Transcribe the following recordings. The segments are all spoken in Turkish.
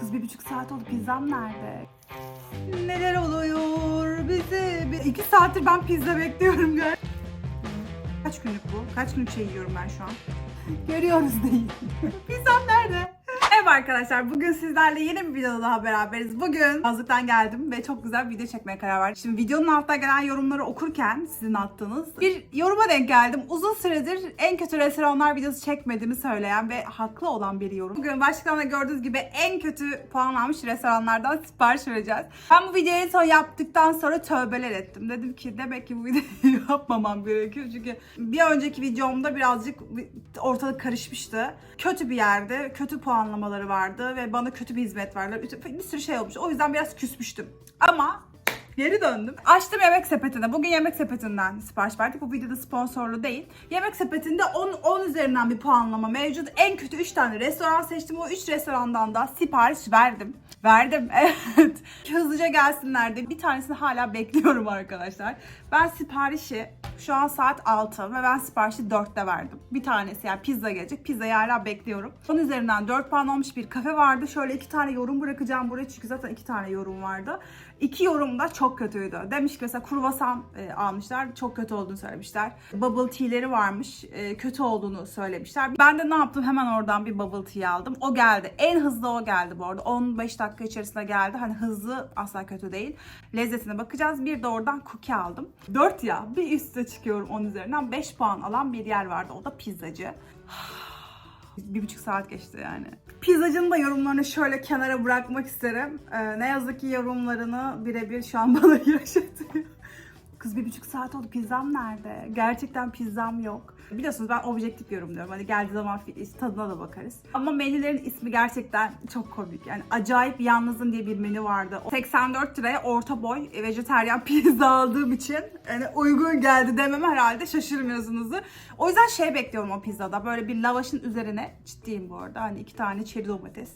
Kız bir buçuk saat oldu pizzam nerede? Neler oluyor bize? Bir, iki saattir ben pizza bekliyorum. Gör. Kaç günlük bu? Kaç günlük şey yiyorum ben şu an? Görüyoruz değil. Pizzam nerede? Merhaba arkadaşlar. Bugün sizlerle yeni bir videoda daha beraberiz. Bugün yazlıktan geldim ve çok güzel bir video çekmeye karar verdim. Şimdi videonun altına gelen yorumları okurken sizin attığınız bir yoruma denk geldim. Uzun süredir en kötü restoranlar videosu çekmediğimi söyleyen ve haklı olan bir yorum. Bugün başlıklarında gördüğünüz gibi en kötü puan almış restoranlardan sipariş vereceğiz. Ben bu videoyu son yaptıktan sonra tövbeler ettim. Dedim ki demek ki bu videoyu yapmamam gerekiyor. Çünkü bir önceki videomda birazcık ortalık karışmıştı. Kötü bir yerde, kötü puanlamaları vardı ve bana kötü bir hizmet verdiler. Bir sürü şey olmuş. O yüzden biraz küsmüştüm. Ama Geri döndüm. Açtım yemek sepetine. Bugün yemek sepetinden sipariş verdik. Bu videoda sponsorlu değil. Yemek sepetinde 10, 10 üzerinden bir puanlama mevcut. En kötü 3 tane restoran seçtim. O 3 restorandan da sipariş verdim. Verdim evet. Hızlıca gelsinler diye. Bir tanesini hala bekliyorum arkadaşlar. Ben siparişi şu an saat 6 ve ben siparişi 4'te verdim. Bir tanesi yani pizza gelecek. Pizzayı hala bekliyorum. Onun üzerinden 4 puan olmuş bir kafe vardı. Şöyle iki tane yorum bırakacağım buraya çünkü zaten iki tane yorum vardı. İki yorum da çok kötüydü. Demiş ki mesela kruvasan e, almışlar. Çok kötü olduğunu söylemişler. Bubble tea'leri varmış. e, kötü olduğunu söylemişler. Ben de ne yaptım? Hemen oradan bir bubble tea aldım. O geldi. En hızlı o geldi bu arada. 15 dakika içerisinde geldi. Hani hızlı asla kötü değil. Lezzetine bakacağız. Bir de oradan cookie aldım. 4 ya. Bir üste çıkıyorum 10 üzerinden. 5 puan alan bir yer vardı. O da pizzacı. bir buçuk saat geçti yani. Pizzacının da yorumlarını şöyle kenara bırakmak isterim. Ee, ne yazık ki yorumlarını birebir şu an bana yaşatıyor. Kız bir buçuk saat oldu pizzam nerede? Gerçekten pizzam yok. Biliyorsunuz ben objektif yorumluyorum. Hani geldiği zaman tadına da bakarız. Ama menülerin ismi gerçekten çok komik. Yani acayip yalnızın diye bir menü vardı. 84 liraya orta boy vejeteryan pizza aldığım için yani uygun geldi demem herhalde şaşırmıyorsunuzdur. O yüzden şey bekliyorum o pizzada. Böyle bir lavaşın üzerine ciddiyim bu arada. Hani iki tane çeri domates,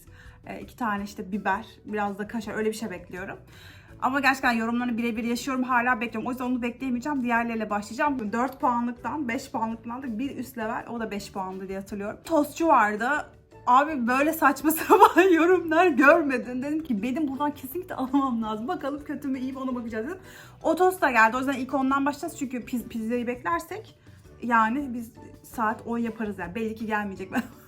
e, iki tane işte biber, biraz da kaşar öyle bir şey bekliyorum. Ama gerçekten yorumlarını birebir yaşıyorum. Hala bekliyorum. O yüzden onu bekleyemeyeceğim. Diğerleriyle başlayacağım. 4 puanlıktan 5 puanlıktan da bir üst level. O da 5 puanlı diye hatırlıyorum. Tostçu vardı. Abi böyle saçma sapan yorumlar görmedin. Dedim ki benim buradan kesinlikle almam lazım. Bakalım kötü mü iyi mi ona bakacağız dedim. O tost da geldi. O yüzden ilk ondan başlayacağız. Çünkü piz- pizzayı beklersek yani biz saat 10 yaparız yani. Belli ki gelmeyecek. Ben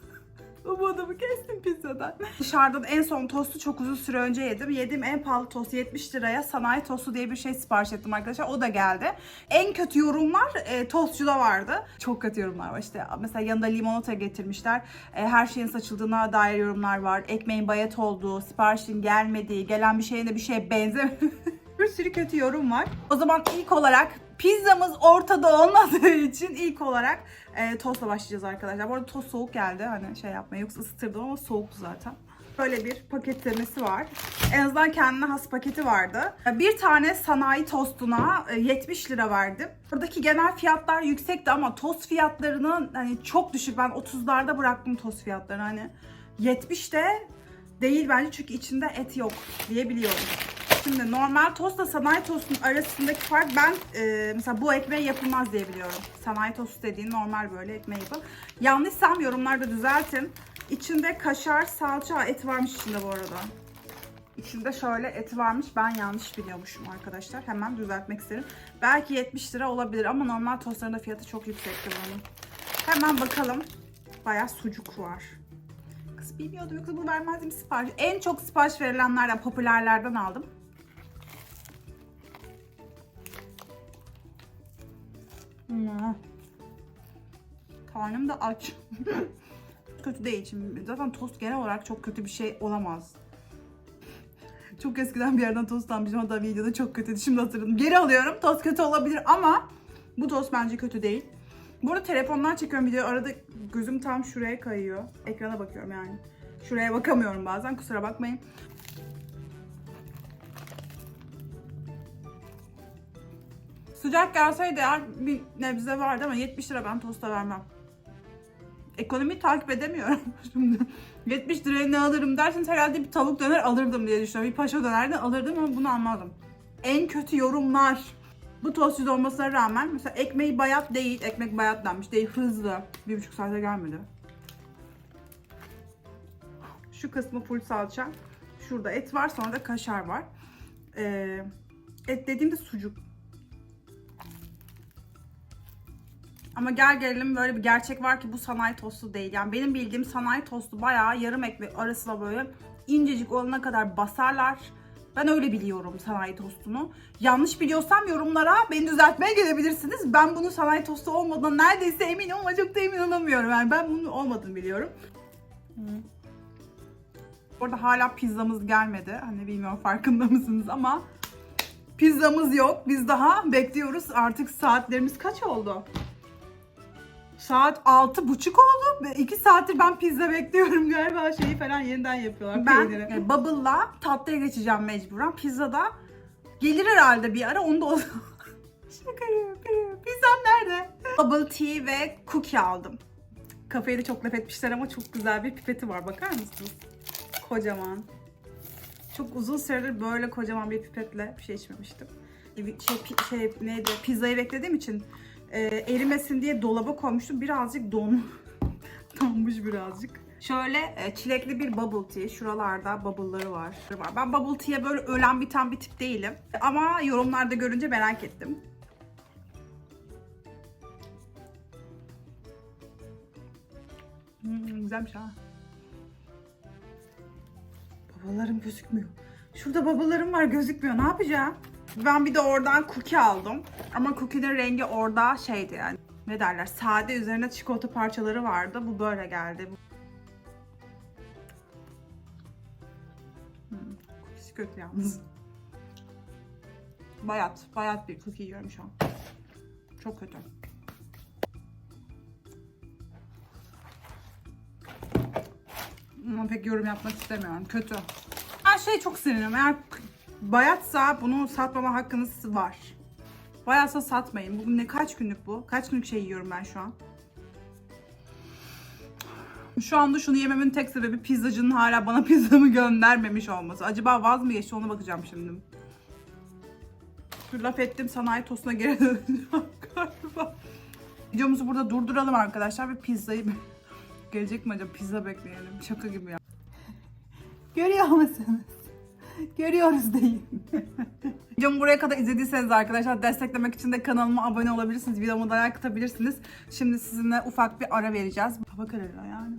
bu adamı kestim pizzadan. Dışarıdan en son tostu çok uzun süre önce yedim. Yediğim en pahalı tost 70 liraya sanayi tostu diye bir şey sipariş ettim arkadaşlar. O da geldi. En kötü yorumlar e, tostçuda vardı. Çok kötü yorumlar var işte. Mesela yanında limonata getirmişler. E, her şeyin saçıldığına dair yorumlar var. Ekmeğin bayat olduğu, siparişin gelmediği, gelen bir şeyin de bir şeye benzemediği. bir sürü kötü yorum var. O zaman ilk olarak pizzamız ortada olmadığı için ilk olarak e, tostla başlayacağız arkadaşlar. Bu arada tost soğuk geldi. Hani şey yapmayın yoksa ısıtırdım ama soğuktu zaten. Böyle bir paketlemesi var. En azından kendine has paketi vardı. Bir tane sanayi tostuna e, 70 lira verdim. Buradaki genel fiyatlar yüksekti ama tost fiyatlarının hani çok düşük. Ben 30'larda bıraktım tost fiyatlarını hani. 70 de değil bence çünkü içinde et yok diyebiliyorum. Şimdi normal tostla sanayi tostun arasındaki fark ben e, mesela bu ekmeği yapılmaz diye biliyorum. Sanayi tostu dediğin normal böyle ekmeği yapın. Yanlışsam yorumlarda düzeltin. İçinde kaşar, salça, et varmış içinde bu arada. İçinde şöyle eti varmış. Ben yanlış biliyormuşum arkadaşlar. Hemen düzeltmek isterim. Belki 70 lira olabilir ama normal tostların da fiyatı çok yüksekti bunun. Hemen bakalım. Bayağı sucuk var. Kız bilmiyordum yoksa bu vermezdim sipariş. En çok sipariş verilenlerden, popülerlerden aldım. Karnım da aç. kötü değil şimdi. Zaten tost genel olarak çok kötü bir şey olamaz. Çok eskiden bir yerden tost almışım hatta videoda çok kötüydü. Şimdi hatırladım. Geri alıyorum. Tost kötü olabilir ama bu tost bence kötü değil. Bu arada telefondan çekiyorum videoyu. Arada gözüm tam şuraya kayıyor. Ekrana bakıyorum yani. Şuraya bakamıyorum bazen. Kusura bakmayın. Sıcak gelseydi eğer bir nebze vardı ama 70 lira ben tosta vermem. Ekonomiyi takip edemiyorum şimdi. 70 liraya ne alırım derseniz herhalde bir tavuk döner alırdım diye düşünüyorum. Bir paşa dönerden alırdım ama bunu almadım. En kötü yorumlar. Bu tostçuda olmasına rağmen mesela ekmeği bayat değil, ekmek bayatlanmış değil, hızlı. Bir buçuk saate gelmedi. Şu kısmı full salça. Şurada et var sonra da kaşar var. Ee, et dediğimde sucuk. Ama gel gelelim böyle bir gerçek var ki bu sanayi tostu değil. Yani benim bildiğim sanayi tostu bayağı yarım ekmek arasına böyle incecik olana kadar basarlar. Ben öyle biliyorum sanayi tostunu. Yanlış biliyorsam yorumlara beni düzeltmeye gelebilirsiniz. Ben bunu sanayi tostu olmadığından neredeyse eminim ama çok da emin olamıyorum. Yani ben bunun olmadığını biliyorum. Orada hala pizzamız gelmedi. Hani bilmiyorum farkında mısınız ama pizzamız yok. Biz daha bekliyoruz. Artık saatlerimiz kaç oldu? Saat altı buçuk oldu. İki saattir ben pizza bekliyorum galiba şeyi falan yeniden yapıyorlar. Ben peyniri. e, bubble'la tatlıya geçeceğim mecburen. Pizzada gelir herhalde bir ara onu da o Şaka yapıyorum. Pizzam nerede? Bubble tea ve cookie aldım. Kafayı da çok laf etmişler ama çok güzel bir pipeti var. Bakar mısınız? Kocaman. Çok uzun süredir böyle kocaman bir pipetle bir şey içmemiştim. Şey, şey neydi? Pizzayı beklediğim için e, erimesin diye dolaba koymuştum. Birazcık don donmuş birazcık. Şöyle e, çilekli bir bubble tea. Şuralarda bubble'ları var. Ben bubble tea'ye böyle ölen biten bir tip değilim. Ama yorumlarda görünce merak ettim. Hmm, güzelmiş ha. Babalarım gözükmüyor. Şurada babalarım var gözükmüyor. Ne yapacağım? Ben bir de oradan cookie aldım. Ama cookie'nin rengi orada şeydi yani. Ne derler? Sade üzerine çikolata parçaları vardı. Bu böyle geldi. Hmm, cookie'si kötü yalnız. Bayat. Bayat bir cookie yiyorum şu an. Çok kötü. Ama pek yorum yapmak istemiyorum. Kötü. Her şey çok sinirlim. Eğer bayatsa bunu satmama hakkınız var. Bayatsa satmayın. Bugün ne kaç günlük bu? Kaç günlük şey yiyorum ben şu an? Şu anda şunu yememin tek sebebi pizzacının hala bana pizzamı göndermemiş olması. Acaba vaz mı geçti ona bakacağım şimdi. Şu laf ettim sanayi tostuna geri döneceğim galiba. Videomuzu burada durduralım arkadaşlar ve pizzayı gelecek mi acaba pizza bekleyelim. Şaka gibi ya. Görüyor musunuz? Görüyoruz değil. Videomu buraya kadar izlediyseniz arkadaşlar desteklemek için de kanalıma abone olabilirsiniz. Videomu da like atabilirsiniz. Şimdi sizinle ufak bir ara vereceğiz. Hava kararıyor yani.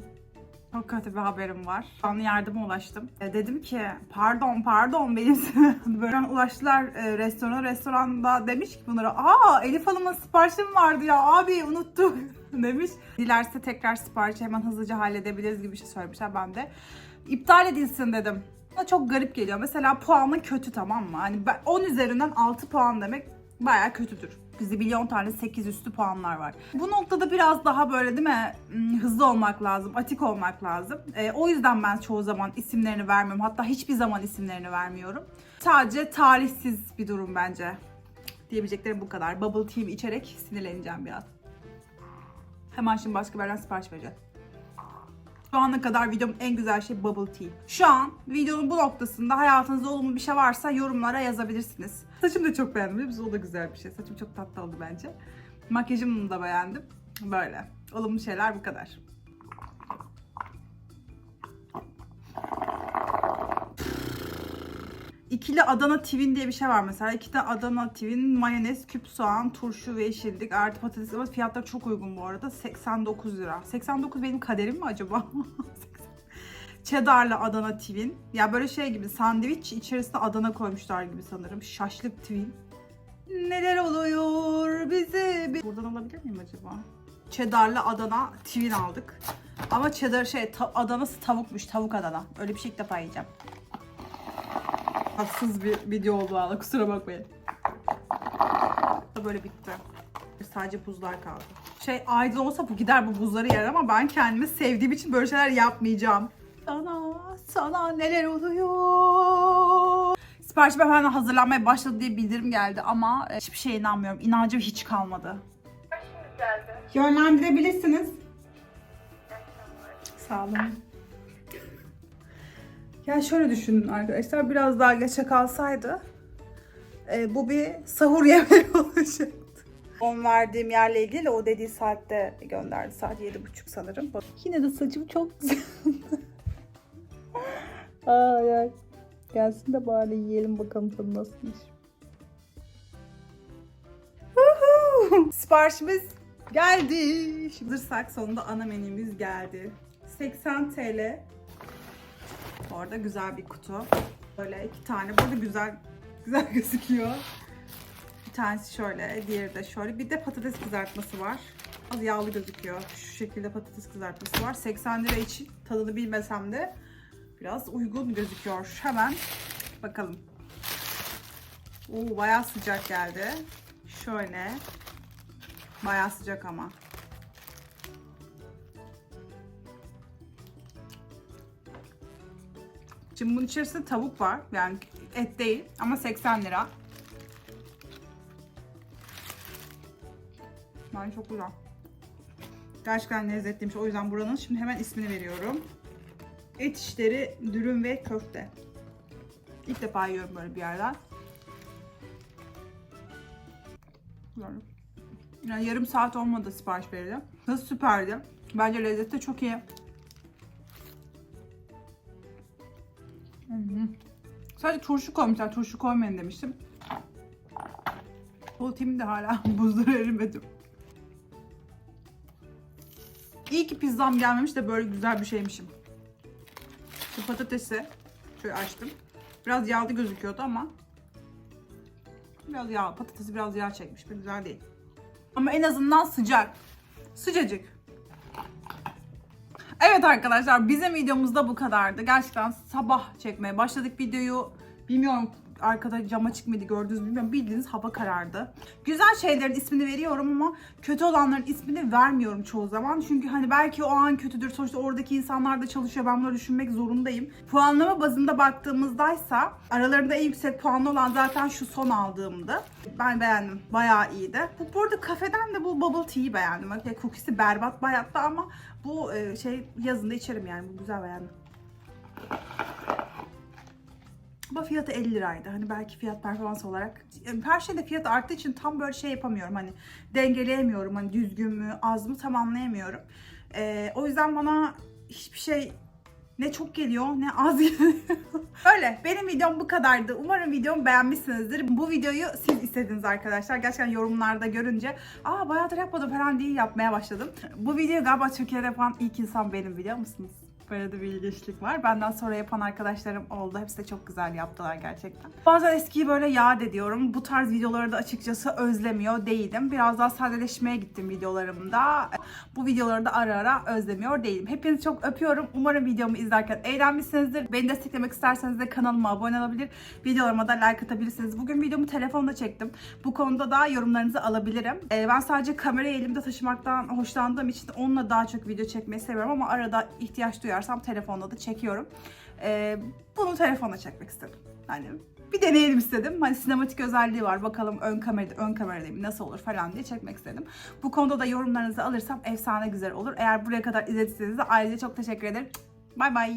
Çok kötü bir haberim var. Şu an yardıma ulaştım. E, dedim ki pardon pardon benim böyle ulaştılar e, restorana. Restoranda demiş ki bunlara aa Elif Hanım'ın siparişi mi vardı ya abi unuttuk demiş. Dilerse tekrar siparişi hemen hızlıca halledebiliriz gibi bir şey söylemişler. Ben de iptal edilsin dedim. Bana çok garip geliyor. Mesela puanı kötü tamam mı? Hani ben 10 üzerinden 6 puan demek bayağı kötüdür. Zibilyon tane 8 üstü puanlar var. Bu noktada biraz daha böyle değil mi hmm, hızlı olmak lazım, atik olmak lazım. Ee, o yüzden ben çoğu zaman isimlerini vermiyorum. Hatta hiçbir zaman isimlerini vermiyorum. Sadece tarihsiz bir durum bence. Diyebileceklerim bu kadar. Bubble tea içerek sinirleneceğim biraz. Hemen şimdi başka bir yerden sipariş vereceğim. Şu ana kadar videomun en güzel şey bubble tea. Şu an videonun bu noktasında hayatınızda olumlu bir şey varsa yorumlara yazabilirsiniz. Saçımı da çok beğendim. musunuz? O da güzel bir şey. Saçım çok tatlı oldu bence. Makyajımı da beğendim. Böyle. Olumlu şeyler bu kadar. İkili Adana tivin diye bir şey var mesela. İki de Adana tivin, mayonez, küp soğan, turşu ve yeşillik, artı patates. Ama fiyatlar çok uygun bu arada. 89 lira. 89 benim kaderim mi acaba? Cheddar'lı Adana tivin. Ya böyle şey gibi sandviç içerisine Adana koymuşlar gibi sanırım. Şaşlık tivin. Neler oluyor bize? bi- Buradan alabilir miyim acaba? Cheddar'lı Adana tivin aldık. Ama cheddar şey ta- Adana'sı tavukmuş. Tavuk Adana. Öyle bir şey ilk defa yiyeceğim. Haksız bir video oldu valla kusura bakmayın. Böyle bitti. Sadece buzlar kaldı. Şey aydın olsa bu gider bu buzları yer ama ben kendimi sevdiğim için böyle şeyler yapmayacağım. Sana, sana neler oluyor? Siparişim hemen hazırlanmaya başladı diye bildirim geldi ama e, hiçbir şeye inanmıyorum. İnancım hiç kalmadı. Yönlendirebilirsiniz. Sağ olun. Ya şöyle düşünün arkadaşlar biraz daha geçe kalsaydı e, bu bir sahur yemeği olacaktı. On verdiğim yerle ilgili o dediği saatte gönderdi. Saat yedi buçuk sanırım. Yine de saçım çok güzel. ay ay. Gelsin de bari yiyelim bakalım tadı nasılmış. Siparişimiz geldi. Şıldırsak sonunda ana menümüz geldi. 80 TL. Orada güzel bir kutu. Böyle iki tane. Burada güzel güzel gözüküyor. Bir tanesi şöyle, diğeri de şöyle. Bir de patates kızartması var. Az yağlı gözüküyor. Şu şekilde patates kızartması var. 80 lira için tadını bilmesem de biraz uygun gözüküyor. Hemen bakalım. Oo, bayağı sıcak geldi. Şöyle. Bayağı sıcak ama. Şimdi bunun içerisinde tavuk var. Yani et değil ama 80 lira. Yani çok güzel. Gerçekten lezzetliymiş. O yüzden buranın şimdi hemen ismini veriyorum. Et işleri, dürüm ve köfte. İlk defa yiyorum böyle bir yerden. Yani, yarım saat olmadı sipariş verildi. Nasıl süperdi. Bence lezzeti çok iyi. Sadece turşu koymuşlar. Turşu koymayın demiştim. Ultim de hala buzları erimedim. İyi ki pizzam gelmemiş de böyle güzel bir şeymişim. Şu patatesi şöyle açtım. Biraz yağlı gözüküyordu ama biraz yağ, patatesi biraz yağ çekmiş. Bir güzel değil. Ama en azından sıcak. Sıcacık. Evet arkadaşlar bizim videomuzda bu kadardı. Gerçekten sabah çekmeye başladık videoyu. Bilmiyorum arkada cam açık mıydı gördünüz bilmiyorum. Bildiğiniz hava karardı. Güzel şeylerin ismini veriyorum ama kötü olanların ismini vermiyorum çoğu zaman. Çünkü hani belki o an kötüdür. Sonuçta oradaki insanlar da çalışıyor. Ben bunları düşünmek zorundayım. Puanlama bazında baktığımızdaysa aralarında en yüksek puanlı olan zaten şu son aldığımdı. Ben beğendim. Bayağı iyiydi. Bu burada kafeden de bu bubble tea'yi beğendim. Okay, cookie'si berbat bayatta ama bu e, şey yazında içerim yani. Bu güzel beğendim. Ama fiyatı 50 liraydı. Hani belki fiyat performans olarak. Her şeyde fiyat arttığı için tam böyle şey yapamıyorum. Hani dengeleyemiyorum. Hani düzgün mü, az mı tam anlayamıyorum. Ee, o yüzden bana hiçbir şey ne çok geliyor ne az geliyor. Öyle. Benim videom bu kadardı. Umarım videomu beğenmişsinizdir. Bu videoyu siz istediniz arkadaşlar. Gerçekten yorumlarda görünce aa bayağıdır yapmadım falan diye yapmaya başladım. Bu videoyu galiba Türkiye'de yapan ilk insan benim biliyor musunuz? De bir ilginçlik var. Benden sonra yapan arkadaşlarım oldu. Hepsi de çok güzel yaptılar gerçekten. Bazen eskiyi böyle yad ediyorum. Bu tarz videoları da açıkçası özlemiyor değilim. Biraz daha sadeleşmeye gittim videolarımda. Bu videoları da ara ara özlemiyor değilim. Hepinizi çok öpüyorum. Umarım videomu izlerken eğlenmişsinizdir. Beni desteklemek isterseniz de kanalıma abone olabilir. Videolarıma da like atabilirsiniz. Bugün videomu telefonda çektim. Bu konuda da yorumlarınızı alabilirim. Ee, ben sadece kamerayı elimde taşımaktan hoşlandığım için onunla daha çok video çekmeyi seviyorum ama arada ihtiyaç duyarsam telefonda da çekiyorum. Ee, bunu telefonda çekmek istedim. Yani bir deneyelim istedim. Hani sinematik özelliği var. Bakalım ön kamerada ön kameradayım nasıl olur falan diye çekmek istedim. Bu konuda da yorumlarınızı alırsam efsane güzel olur. Eğer buraya kadar izlediyseniz de ayrıca çok teşekkür ederim. Bay bay.